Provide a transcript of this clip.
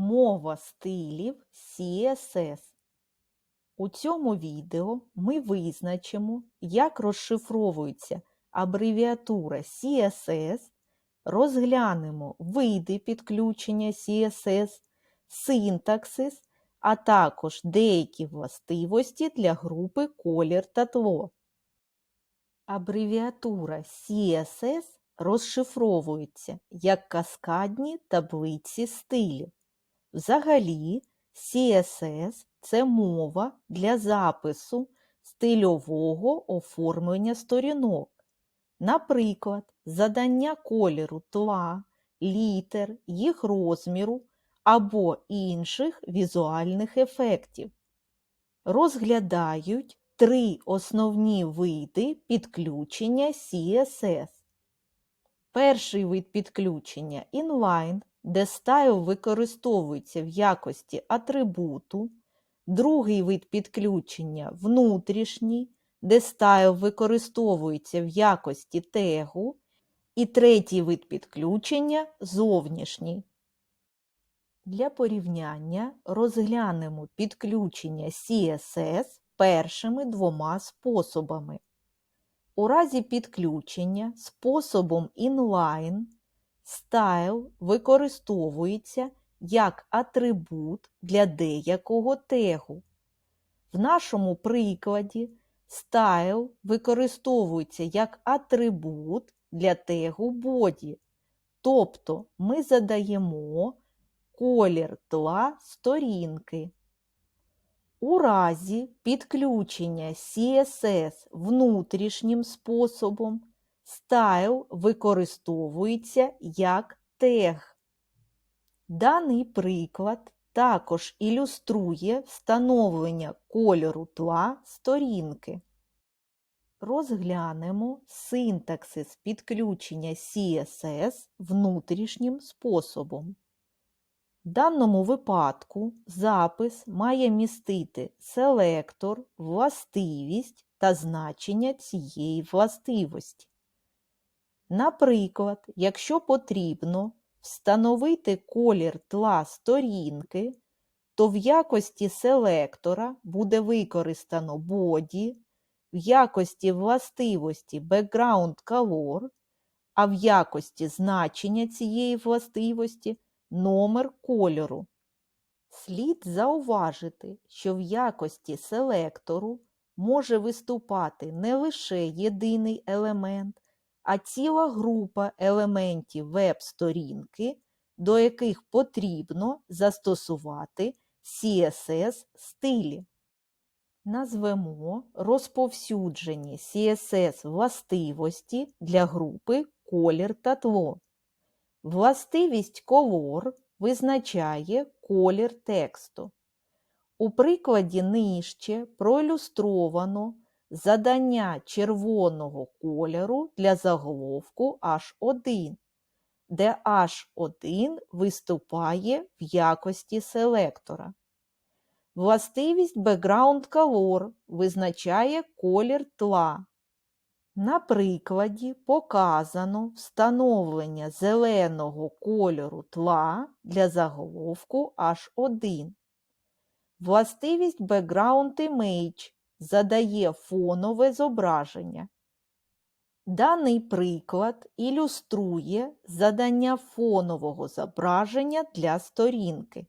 Мова стилів CSS. У цьому відео ми визначимо, як розшифровується абревіатура CSS, розглянемо види підключення CSS, синтаксис, а також деякі властивості для групи колір та тло. Абревіатура CSS розшифровується як каскадні таблиці стилів. Взагалі, CSS – це мова для запису стильового оформлення сторінок. Наприклад, задання кольору тла, літер, їх розміру або інших візуальних ефектів. Розглядають три основні види підключення CSS. Перший вид підключення – inline, де стайл використовується в якості атрибуту. Другий вид підключення – внутрішній, де стайл використовується в якості тегу. І третій вид підключення – зовнішній. Для порівняння розглянемо підключення CSS першими двома способами. У разі підключення способом inline стайл використовується як атрибут для деякого тегу. В нашому прикладі стайл використовується як атрибут для тегу body, тобто ми задаємо колір тла сторінки. У разі підключення CSS внутрішнім способом стайл використовується як тег. Даний приклад також ілюструє встановлення кольору тла сторінки. Розглянемо синтаксис підключення CSS внутрішнім способом. В даному випадку запис має містити селектор, властивість та значення цієї властивості. Наприклад, якщо потрібно встановити колір тла сторінки, то в якості селектора буде використано body, в якості властивості background color, а в якості значення цієї властивості номер кольору. Слід зауважити, що в якості селектору може виступати не лише єдиний елемент, а ціла група елементів веб-сторінки, до яких потрібно застосувати CSS стилі. Назвемо розповсюджені CSS властивості для групи колір та тло. Властивість color визначає колір тексту. У прикладі нижче проілюстровано задання червоного кольору для заголовку H1, де H1 виступає в якості селектора. Властивість Background Color визначає колір тла. На прикладі показано встановлення зеленого кольору тла для заголовку H1. Властивість Background Image задає фонове зображення. Даний приклад ілюструє задання фонового зображення для сторінки.